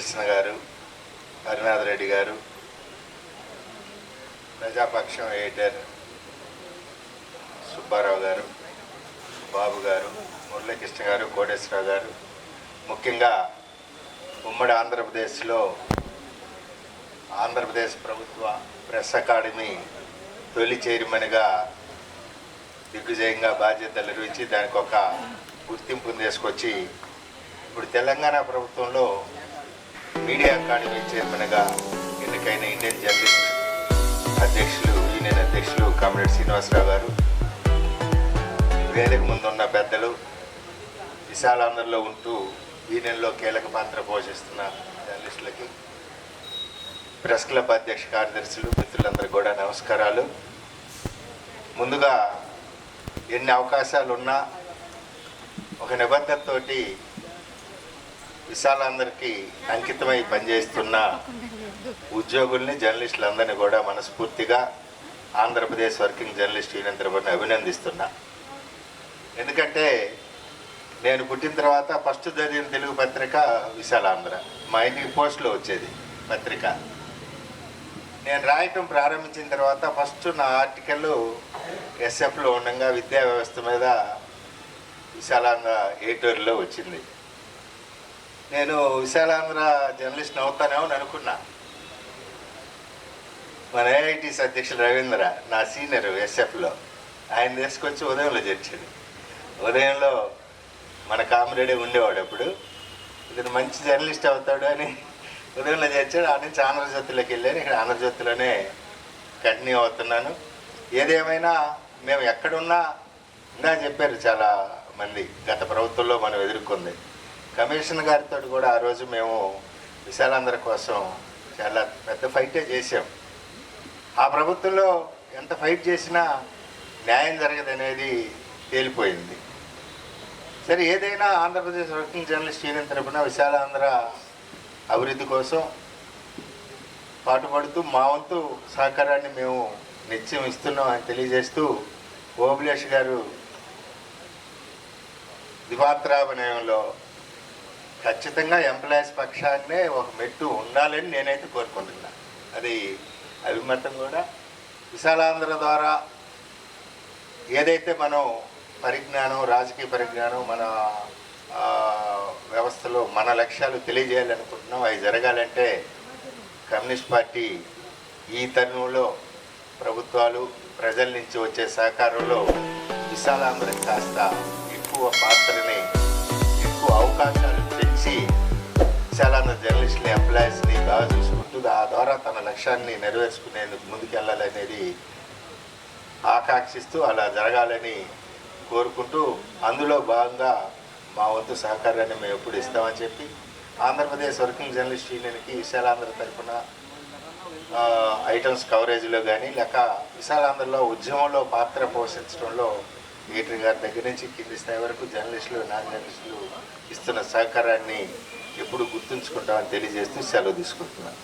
కృష్ణ గారు హరినాథ్ రెడ్డి గారు ప్రజాపక్షం ఎడిటర్ సుబ్బారావు గారు బాబు గారు మురళీకృష్ణ గారు కోటేశ్వరరావు గారు. ముఖ్యంగా ఉమ్మడి ఆంధ్రప్రదేశ్లో ఆంధ్రప్రదేశ్ ప్రభుత్వ ప్రెస్ అకాడమీ తొలి చైర్మన్గా దిగ్విజయంగా బాధ్యతలు నిర్వహించి దానికి ఒక గుర్తింపును తీసుకొచ్చి ఇప్పుడు తెలంగాణ ప్రభుత్వంలో మీడియా అకాడమీ చైర్మన్గా ఎన్నికైన ఇండియన్ జర్నలిస్ట్ అధ్యక్షులు యూనియన్ అధ్యక్షులు కామ్రేడ్ శ్రీనివాసరావు గారు వేదిక ముందున్న పెద్దలు విశాలాంధ్రలో ఉంటూ యూనియన్లో కీలక పాత్ర పోషిస్తున్న జర్నలిస్టులకి ప్రెస్ క్లబ్ అధ్యక్ష కార్యదర్శులు మిత్రులందరికీ కూడా నమస్కారాలు. ముందుగా ఎన్ని అవకాశాలు ఉన్నా ఒక నిబంధనతోటి విశాలందరికీ అంకితమై పనిచేస్తున్న ఉద్యోగుల్ని జర్నలిస్టులందరినీ కూడా మనస్ఫూర్తిగా ఆంధ్రప్రదేశ్ వర్కింగ్ జర్నలిస్ట్ యూనియన్ తరపున అభినందిస్తున్నా. ఎందుకంటే నేను పుట్టిన తర్వాత ఫస్ట్ చదివిన తెలుగు పత్రిక విశాలాంధ్ర. మా ఇంటికి పోస్ట్లో వచ్చేది పత్రిక. నేను రాయటం ప్రారంభించిన తర్వాత ఫస్ట్ నా ఆర్టికల్ ఎస్ఎఫ్లో ఉండగా విద్యా వ్యవస్థ మీద విశాలాంధ్ర ఎడిటోర్లో వచ్చింది. నేను విశాలాంధ్ర జర్నలిస్ట్ అవుతానేమో అని అనుకున్నా. మన ఏఐటీస్ అధ్యక్షులు రవీంద్ర నా సీనియర్ ఎస్ఎఫ్లో ఆయన తీసుకొచ్చి ఉదయంలో చేర్చాడు. ఉదయంలో మన కామ్రేడే ఉండేవాడు అప్పుడు. ఇతను మంచి జర్నలిస్ట్ అవుతాడు అని ఉదయంలో చేర్చాడు. ఆ నుంచి ఆంధ్రజ్యోతిలోకి వెళ్ళాను. ఇక్కడ ఆంధ్రజ్యోతిలోనే కంటిన్యూ అవుతున్నాను. ఏదేమైనా మేము ఎక్కడున్నా ఇందా చెప్పారు చాలా మంది గత ప్రభుత్వంలో మనం ఎదుర్కొంది. కమిషన్ గారితో కూడా ఆ రోజు మేము విశాలాంధ్ర కోసం చాలా పెద్ద ఫైటే చేసాం ఆ ప్రభుత్వంలో ఎంత ఫైట్ చేసినా న్యాయం జరగదనేది తేలిపోయింది. సరే ఏదైనా ఆంధ్రప్రదేశ్ వర్కింగ్ జర్నలిస్ట్ యూనియన్ తరపున విశాలాంధ్ర అభివృద్ధి కోసం పాటుపడుతూ మా వంతు సహకారాన్ని మేము నిత్యం ఇస్తున్నాం అని తెలియజేస్తూ ఓబులేష్ గారు దివాత్రాభినయంలో ఖచ్చితంగా ఎంప్లాయీస్ పక్షాన్నే ఒక మెట్టు ఉండాలని నేనైతే కోరుకుంటున్నా. అది అభిమతం కూడా. విశాలాంధ్ర ద్వారా ఏదైతే మనం పరిజ్ఞానం రాజకీయ పరిజ్ఞానం మన వ్యవస్థలో మన లక్ష్యాలు తెలియజేయాలనుకుంటున్నాం అవి జరగాలంటే కమ్యూనిస్ట్ పార్టీ ఈ తరుణంలో ప్రభుత్వాలు ప్రజల నుంచి వచ్చే సహకారంలో విశాలాంధ్రకి కాస్త ఎక్కువ పాత్రని ద్వారా తన లక్ష్యాన్ని నెరవేర్చుకునేందుకు ముందుకెళ్ళాలనేది ఆకాంక్షిస్తూ అలా జరగాలని కోరుకుంటూ అందులో భాగంగా మా వంతు సహకారాన్ని మేము ఎప్పుడు ఇస్తామని చెప్పి ఆంధ్రప్రదేశ్ వర్కింగ్ జర్నలిస్ట్ యూనియన్కి విశాలాంధ్ర తరఫున ఐటమ్స్ కవరేజ్లో కానీ లేక విశాలాంధ్రలో ఉద్యమంలో పాత్ర పోషించడంలో ఎడిటర్ గారి దగ్గర నుంచి కింది స్థాయి వరకు జర్నలిస్టులు నాన్ జర్నలిస్టులు ఇస్తున్న సహకారాన్ని ఎప్పుడు గుర్తుంచుకుంటామని తెలియజేస్తూ సెలవు తీసుకుంటున్నాను.